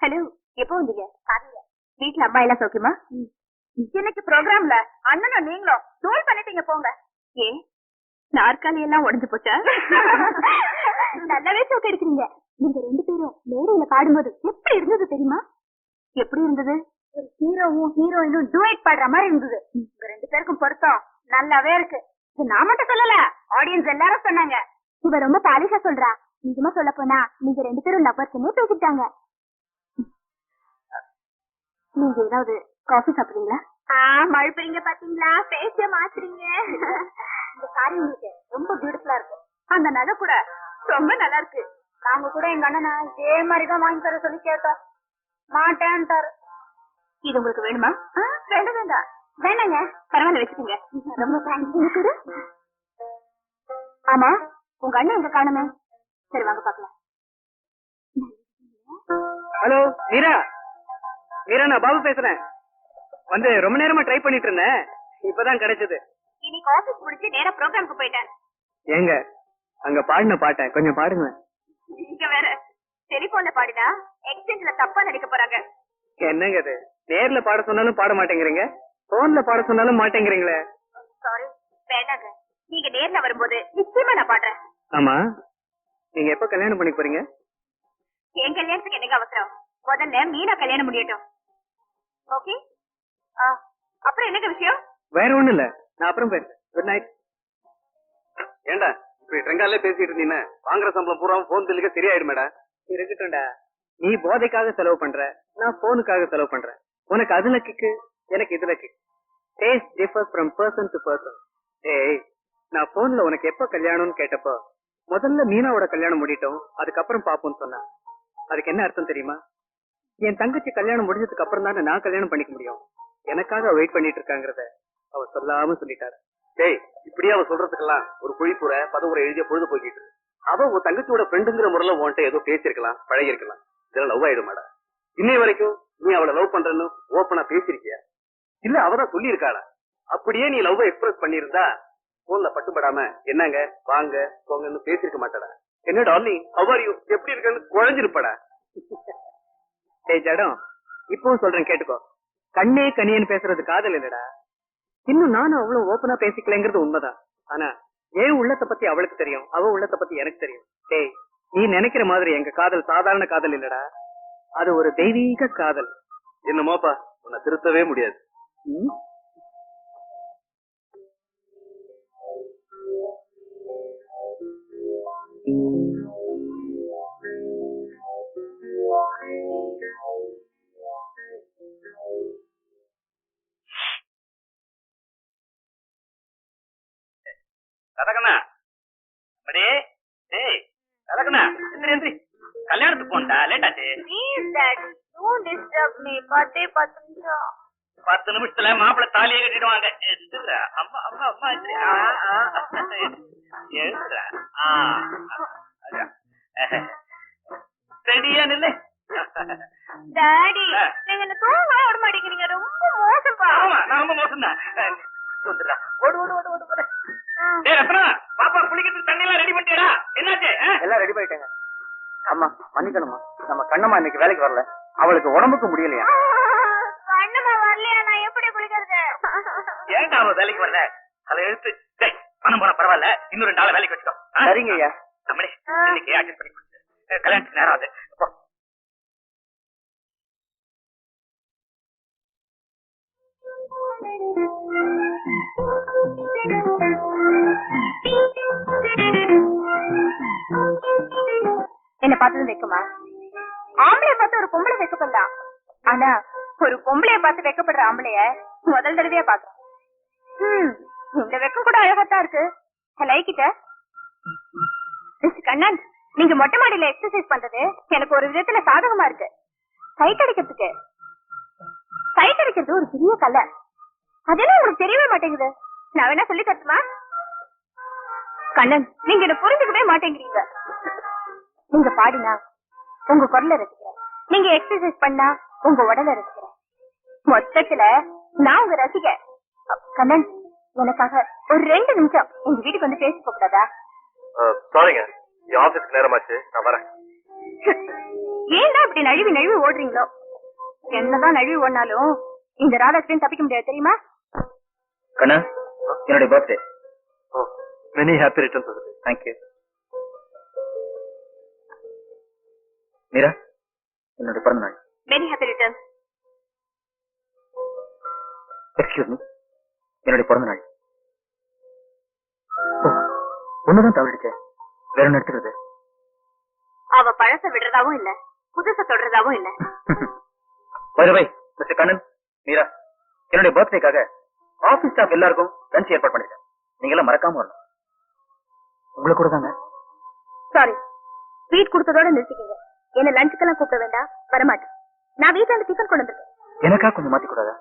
Hello எப்போ வந்தீங்க? காலையில வீட்டுல அம்மா எல்லாம் சௌக்கியமா? இன்னைக்கு ப்ரோக்ராம்ல அண்ணனும் நீங்களும் தோல் பண்ணிட்டீங்க போங்க. ஏன்? நாற்காலி எல்லாம் உடைஞ்சு போச்சா? நல்லாவே சோக்க எடுக்கிறீங்க நீங்க ரெண்டு பேரும் மேடையில பாடும்போது எப்படி இருந்தது தெரியுமா? எப்படி இருந்தது? ஒரு ஹீரோவும் ஹீரோயினும் டூயட் பாடுற மாதிரி இருந்தது. உங்க ரெண்டு பேருக்கும் பொருத்தம். நல்லாவே இருக்கு. நான் மட்டும் சொல்லல. ஆடியன்ஸ் எல்லாரும் சொன்னாங்க. இவ ரொம்ப பாலிஷா சொல்றா. நிஜமா சொல்ல போனா நீங்க ரெண்டு பேரும் லவ்வர்ஸ்னே பேசிட்டாங்க நீங்க ஏதாவது காஃபி சாப்பிடுறீங்களா? மழுப்புறீங்க பாத்தீங்களா? பேச மாத்துறீங்க. இந்த சாரி உங்களுக்கு ரொம்ப பியூட்டிஃபுல்லா இருக்கு. அந்த நகை கூட ரொம்ப நல்லா இருக்கு. நாங்க கூட எங்க அண்ணனை இதே மாதிரி தான் வாங்கி தர சொல்லி கேட்டோம். மாட்டேன்ட்டாரு. இது உங்களுக்கு வேணுமா? வேண்டாம் வேண்டாம். வேணாங்க. பரவாயில்ல வச்சுக்கோங்க. ரொம்ப தேங்க்ஸ் ஆமா உங்க அண்ணன் எங்க காணுமே? சரி வாங்க பாக்கலாம் ஹலோ மீரா. நான் பாபு பேசுறேன். வந்து ரொம்ப நேரமா ட்ரை பண்ணிட்டு இருந்தேன். இப்பதான் கிடைச்சது. இன்னைக்கு ஆபீஸ் முடிச்சு நேரா ப்ரோக்ராம்க்கு போயிட்டேன். ஏங்க அங்க பாடின பாட்டை கொஞ்சம் பாடுங்க. இங்க வேற டெலிபோன்ல பாடினா எக்ஸ்சேஞ்ச்ல தப்பா நடிக்க போறாங்க. என்னங்க இது? நேர்ல பாட சொன்னாலும் பாட மாட்டேங்கிறீங்க? போன்ல பாட சொன்னாலும் மாட்டேங்கிறீங்களே? சாரி வேண்டாங்க. நீங்க நேர்ல வரும்போது நிச்சயமா நான் பாடுறேன். ஆமா. நீங்க எப்ப கல்யாணம் பண்ணி போறீங்க? என் கல்யாணத்துக்கு என்னங்க அவசரம்? முதல்ல மீனா கல்யாணம் முடியட்டும். ஓகே அப்புறம் என்னங்க விஷயம்? வேற ஒண்ணும் இல்ல. நான் அப்புறம் பேசுறேன். குட் நைட் ஏண்டா இப்படி ட்ரெங்காலே பேசிட்டு இருந்தீங்கன்னா வாங்குற சம்பளம் பூரா போன் பில்லுக்கு சரியாயிடுமேடா இருக்கட்டும்டா. நீ போதைக்காக செலவு பண்ற. நான் போனுக்காக செலவு பண்றேன். உனக்கு அதுல கிக்கு எனக்கு இதுல kick taste differ from person to person ஏய் நான் போன்ல உனக்கு எப்ப கல்யாணம்னு கேட்டப்போ முதல்ல மீனாவோட கல்யாணம் முடிட்டோம் அதுக்கப்புறம் பாப்போம்னு சொன்னா அதுக்கு என்ன அர்த்தம் தெரியுமா? என் தங்கச்சி கல்யாணம் முடிஞ்சதுக்கு அப்புறம் தானே நான் கல்யாணம் பண்ணிக்க முடியும்? எனக்காக வெயிட் பண்ணிட்டு இருக்காங்கிறத அவ சொல்லாம சொல்லிட்டாரு. டேய் இப்படியே அவ சொல்றதுக்கெல்லாம் ஒரு குழிப்புற பதவுரை எழுதிய பொழுது போய்கிட்டு அவ உன் தங்கச்சியோட ஃப்ரெண்டுங்கிற முறையில உன்கிட்ட ஏதோ பேசியிருக்கலாம் பழகிருக்கலாம் இதெல்லாம் லவ் ஆயிடுமாடா இன்னை வரைக்கும் நீ அவளை லவ் பண்றன்னு ஓப்பனா பேசிருக்கியா இல்ல அவதான் சொல்லியிருக்காளா? அப்படியே நீ லவ் எக்ஸ்பிரஸ் பண்ணிருந்தா போன்ல பட்டுப்படாம என்னங்க வாங்க போங்கன்னு பேசிருக்க மாட்டடா. என்ன டார்லிங் ஹவ் ஆர் யூ எப்படி இருக்கன்னு குழஞ்சிருப்படா. டேய் ஜடம் இப்பவும் சொல்றேன் கேட்டுக்கோ. கண்ணே கனியன் பேசுறது காதல் இல்லடா. இன்னும் நானும் அவ்வளவு ஓப்பனா பேசிக்கலைங்கிறது உண்மைதான். ஆனா ஏன் உள்ளத்தை பத்தி அவளுக்கு தெரியும் அவ உள்ளத்தை பத்தி எனக்கு தெரியும். டேய் நீ நினைக்கிற மாதிரி எங்க காதல் சாதாரண காதல் இல்லடா. அது ஒரு தெய்வீக காதல். என்னமோப்பா உன்னை திருத்தவே முடியாது. ம்? கதகண்ணா லேட் ஆச்சு please daddy don't disturb me பத்தே பத்து நிமிஷம். பத்து நிமிஷத்துல மாப்பிள்ளை தாலியே கட்டிடுவாங்க அம்மா அம்மா அம்மா. ரெடியா நில்லு? டாடி. நீங்க என்ன தூங்க விட மாட்டேங்கிறீங்க. ரொம்ப மோசப்பா. ஆமா நான் ரொம்ப மோசம் தான் வந்துடுறா. ஓடு ஓடு ஓடு ஓடு ஓடு. டேய் ரத்னா பாப்பா குளிக்கிறதுக்கு தண்ணி எல்லாம் ரெடி பண்ணிட்டியாடா? என்னாச்சு? எல்லாம் ரெடி பண்ணிட்டேங்க. அம்மா மன்னிக்கணுமா நம்ம கண்ணம்மா இன்னைக்கு வேலைக்கு வரல. அவளுக்கு உடம்புக்கு முடியலையா? கண்ணமா வரலையா? நான் எப்படி குளிக்கிறது? ஏன்டா அவ வேலைக்கு வரல? அதை எழுத்து பணம் போனா பரவாயில்ல. இன்னும் ரெண்டு நாள் வேலைக்கு வச்சுக்கோ? சரிங்க ஐயா நம்மளே இன்னைக்கு அட்ஜஸ்ட் பண்ணி கல்யாணத்துக்கு நேரம் ஆகுது. போ. என்ன பார்த்ததும் வைக்குமா? ஆம்பளைய பார்த்து ஒரு பொம்பளை வைக்கப்படலாம் ஆனா ஒரு பொம்பளைய பார்த்து வைக்கப்படுற ஆம்பளைய முதல் தடவையா பாக்குறோம் இந்த வெக்கம் கூட அழகாத்தான் இருக்கு. லைக்கிட்ட. கண்ணன் நீங்க மொட்டை மாடியில எக்ஸசைஸ் பண்றது எனக்கு ஒரு விதத்துல சாதகமா இருக்கு. சைட் அடிக்கிறதுக்கு. சைட் அடிக்கிறது ஒரு பெரிய கலை. அதெல்லாம் உங்களுக்கு தெரியவே மாட்டேங்குது. நான் வேணா சொல்லி தரட்டுமா? கண்ணன் நீங்க என்ன புரிஞ்சுக்கவே மாட்டேங்கிறீங்க. நீங்க பாடினா உங்க குரல ரசிக்கிறேன். நீங்க எக்ஸசைஸ் பண்ணா உங்க உடல ரசிக்கிறேன். மொத்தத்துல நான் உங்க ரசிக கண்ணன் எனக்காக ஒரு ரெண்டு நிமிஷம் எங்க வீட்டுக்கு வந்து பேசி கூடாதா சாரிங்க என் ஆபீஸ்க்கு நேரமாச்சு. நான் வரேன். ஏன்டா இப்படி நழுவி நழுவி ஓடுறீங்களோ? என்னதான் நழுவி ஓடினாலும் இந்த ராதாகிருஷ்ணன் தப்பிக்க முடியாது தெரியுமா? கண்ணா என்னுடைய பர்த்டே மெனி ஹாப்பி ரிட்டர்ன்ஸ் ஆகுது தேங்க்யூ மீரா என்னுடைய பிறந்த நாள். Very happy return excuse me என்னுடைய பிறந்த நாள். ஒண்ணுதான் தவறிடுச்சே. வேற ஒண்ணு எடுத்துக்கிறது? அவ பழச விடுறதாவும் இல்ல புதுச தொடர்றதாவும் இல்ல. பை மிஸ்டர் கண்ணன் மீரா என்னுடைய பர்த்டேக்காக ஆபீஸ் ஸ்டாஃப் எல்லாருக்கும் லஞ்ச் ஏற்பாடு பண்ணிருக்கேன் நீங்க எல்லாம் மறக்காம வரணும். உங்களுக்கு கூட தாங்க. சாரி ஸ்வீட் கொடுத்ததோட நிறுத்திக்கங்க. என்ன லஞ்சுக்கெல்லாம் கூப்பிட வேண்டாம்? வரமாட்டேன். நான் வீட்டுல இருந்து டிஃபன் கொண்டு வந்திருக்கேன் எனக்கா கொஞ்சம் மாத்தி கூடாதா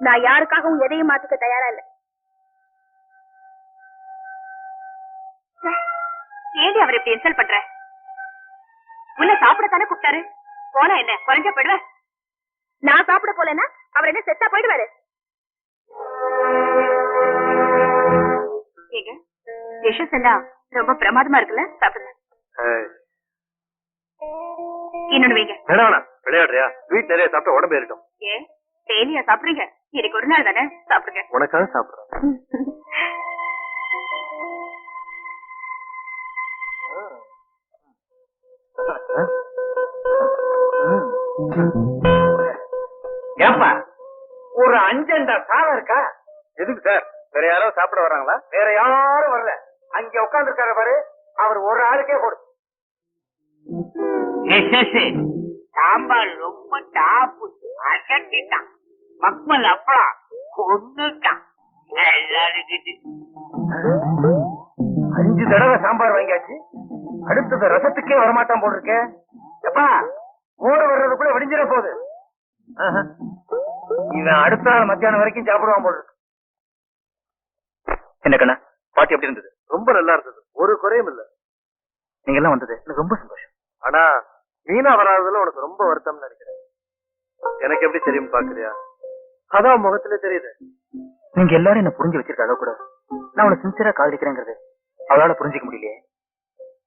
நான் யாருக்காகவும் எதையும் மாத்திக்க தயாரா இல்ல. ஏண்டி அவர் இப்படி இன்சல்ட் பண்ற? உள்ள சாப்பிடத்தானே கூப்பிட்டாரு? போனா என்ன? குறைஞ்ச போயிடுவ? நான் சாப்பிட போலன்னா அவர் என்ன செத்தா போயிடுவாரு? ஏங்க டிஷஸ் எல்லாம் ரொம்ப பிரமாதமா இருக்குல்ல? சாப்பிடுங்க. இன்னொன்னு வைங்க. வேணா வேணாம் விளையாடுறியா? ஸ்வீட் நிறைய சாப்பிட்டா உடம்பு ஏறிட்டோம் ஏன் டெய்லியா சாப்பிடுறீங்க? இன்னைக்கு ஒரு நாள் தானே? சாப்பிடுங்க. உனக்காக சாப்பிடுறேன். ஏப்பா ஒரு அஞ்சண்டா சாதம் இருக்கா? எதுக்கு சார்? வேற யாரோ சாப்பிட வர்றாங்களா? வேற யாரும் வரல. அங்க உட்கார்ந்து இருக்காரு பாரு அவர் ஒரு ஆளுக்கே கொடு சாம்பார் ரொம்ப டாப்பு. அசட்டிட்டான். மக்மல் அப்பளம் கொண்டுட்டான் அஞ்சு தடவை சாம்பார் வாங்கியாச்சு. அடுத்தது ரசத்துக்கே வரமாட்டான் போல் இருக்கே எப்பா மோர் வர்றதுக்குள்ள விடிஞ்சிட போகுது. இவன் அடுத்த நாள் மத்தியானம் வரைக்கும் சாப்பிடுவான் போல் இருக்கு என்ன கண்ணா? பாட்டி எப்படி இருந்தது? ரொம்ப நல்லா இருந்தது. ஒரு குறையும் இல்ல. நீங்க எல்லாம் வந்தது. எனக்கு ரொம்ப சந்தோஷம். ஆனா மீனா வராததுல உனக்கு ரொம்ப வருத்தம்னு நினைக்கிறேன். எனக்கு எப்படி தெரியும் பாக்குறியா? அதான் முகத்துல தெரியுது. நீங்க எல்லாரும் என்ன புரிஞ்சு வச்சிருக்க அளவு கூட நான் உன்னை சின்சியரா காதலிக்கிறேங்கிறது அவளால புரிஞ்சுக்க முடியலையே.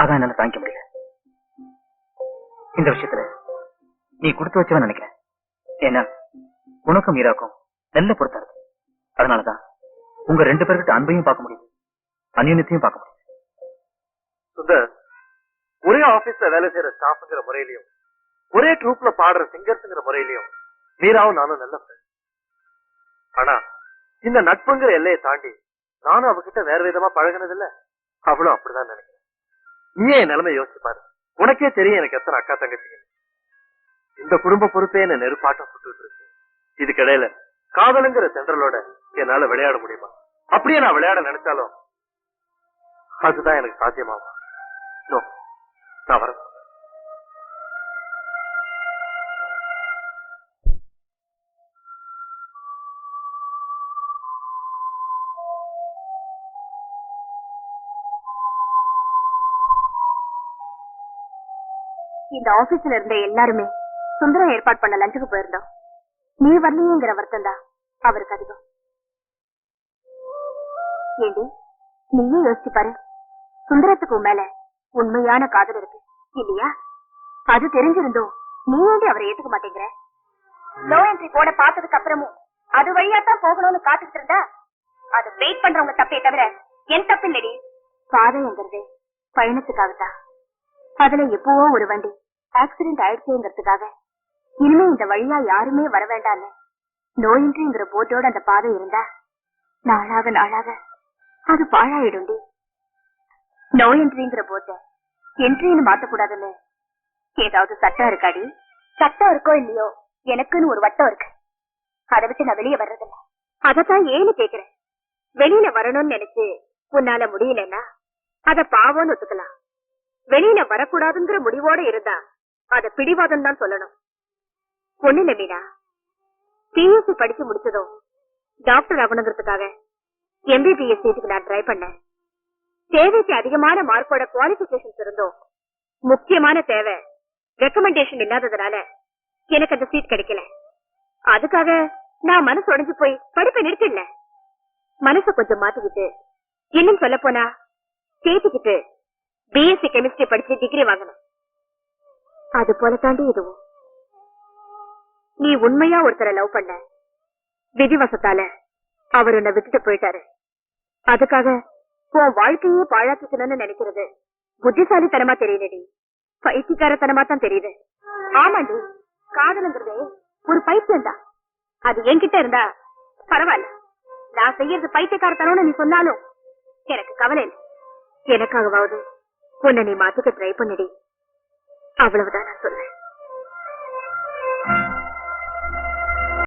அதான் என்னால தாங்கிக்க முடியல. இந்த விஷயத்துல நீ கொடுத்து வச்சவன் நினைக்கிறேன். ஏன்னா உனக்கும் மீராக்கும் நல்ல பொருத்தம் இருக்கு. அதனாலதான் உங்க ரெண்டு பேர்கிட்ட அன்பையும் பார்க்க முடியுது அந்யுன்யத்தையும் பார்க்க முடியுது. சுந்தர் ஒரே ஆபீஸ்ல வேலை செய்யற ஸ்டாஃப்ங்கிற முறையிலயும் ஒரே ட்ரூப்ல பாடுற சிங்கர்ஸ்ங்கிற முறையிலயும் மீராவும் நானும் நல்ல ஆனா இந்த நட்புங்கிற எல்லையை தாண்டி நானும் அவகிட்ட வேற விதமா பழகினது இல்ல அவளும் அப்படிதான் நினைக்கிறேன். நீயே என் நிலைமை யோசிச்சு பாரு. உனக்கே தெரியும் எனக்கு எத்தனை அக்கா தங்கச்சிங்க. இந்த குடும்ப பொறுப்பே என்ன நெருப்பாட்டம் சுட்டுட்டு இருக்கு. இதுக்கிடையில காதலுங்கிற சென்றலோட என்னால விளையாட முடியுமா? அப்படியே நான் விளையாட நினைச்சாலும் அதுதான் எனக்கு சாத்தியமாகும். நோ நான் வரேன். இந்த ஆபீஸ்ல இருந்த எல்லாருமே சுந்தரம் ஏற்பாடு பண்ண லஞ்சுக்கு போயிருந்தோம். நீ வரலையேங்கிற வருத்தம் தான் அவருக்கு அதிகம். ஏண்டி நீயே யோசிச்சு பாரு. சுந்தரத்துக்கு மேல உண்மையான காதல் இருக்கு. இல்லையா? அது தெரிஞ்சிருந்தோம் நீ ஏண்டி அவரை ஏத்துக்க மாட்டேங்கிற? லோ என்ட்ரி போட பார்த்ததுக்கு அப்புறமும் அது வழியா தான் போகணும்னு காத்துக்கிட்டு இருந்தா? அது வெயிட் பண்றவங்க தப்பே தவிர என் தப்பு இல்லடி. பாதைங்கிறது பயணத்துக்காகத்தான். அதுல எப்பவோ ஒரு வண்டி ஆக்சிடென்ட் ஆயிடுச்சுங்கிறதுக்காக. இனிமே இந்த வழியா யாருமே வர வேண்டாம்னு நோயின்றிங்கிற போட்டோட அந்த பாதை இருந்தா நாளாக நாளாக அது பாழாயிடும்டி. நோயின்றிங்கிற போட்ட என்ட்ரின்னு மாத்தக்கூடாதுன்னு. ஏதாவது சட்டம் இருக்காடி? சட்டம் இருக்கோ இல்லையோ? எனக்குன்னு ஒரு வட்டம் இருக்கு. அதை விட்டு நான் வெளியே வர்றதில்ல. அதத்தான் ஏன்னு கேக்குறேன். வெளியில வரணும்னு நினைச்சு உன்னால முடியலன்னா அத பாவம்னு ஒத்துக்கலாம். வெளியில வரக்கூடாதுங்கிற முடிவோட இருந்தா அத பிடிவாதம் தான் சொல்லணும். ஒண்ணு இல்ல மீனா. பிஎஸ்சி படிச்சு முடிச்சதும் டாக்டர் ஆகணுங்கிறதுக்காக எம்பிபிஎஸ் சீட்டுக்கு நான் ட்ரை பண்ணேன். தேவைக்கு அதிகமான மார்க்கோட குவாலிபிகேஷன்ஸ் இருந்தோம். முக்கியமான தேவை ரெக்கமெண்டேஷன் இல்லாததுனால எனக்கு அந்த சீட் கிடைக்கல. அதுக்காக நான் மனசு உடஞ்சு போய் படிப்பை நிறுத்திடல. மனச கொஞ்சம் மாத்திக்கிட்டு இன்னும் சொல்ல போனா சேர்த்துக்கிட்டு பிஎஸ்சி கெமிஸ்ட்ரி படிச்சு டிகிரி வாங்கணும். அது போல தாண்டி இதுவும். நீ உண்மையா ஒருத்தரை லவ் பண்ண விதிவசத்தால அவர் உன்னை விட்டுட்டு போயிட்டாரு. அதுக்காக உன் வாழ்க்கையே பாழாக்கிக்கணும்னு நினைக்கிறது. புத்திசாலித்தனமா தெரியுதுடி. பைத்தியக்காரத்தனமா தான் தெரியுது. ஆமாண்டி. காதலுங்கிறது ஒரு பைத்தியம் தான் அது என்கிட்ட இருந்தா பரவாயில்ல. நான் செய்யறது பைத்தியக்காரத்தனம்னு நீ சொன்னாலும் எனக்கு கவலை இல்லை. எனக்காகவாவது உன்னை நீ மாத்திக்க ட்ரை பண்ணுடி. அவ்வளவுதான் நான் சொல்றேன்.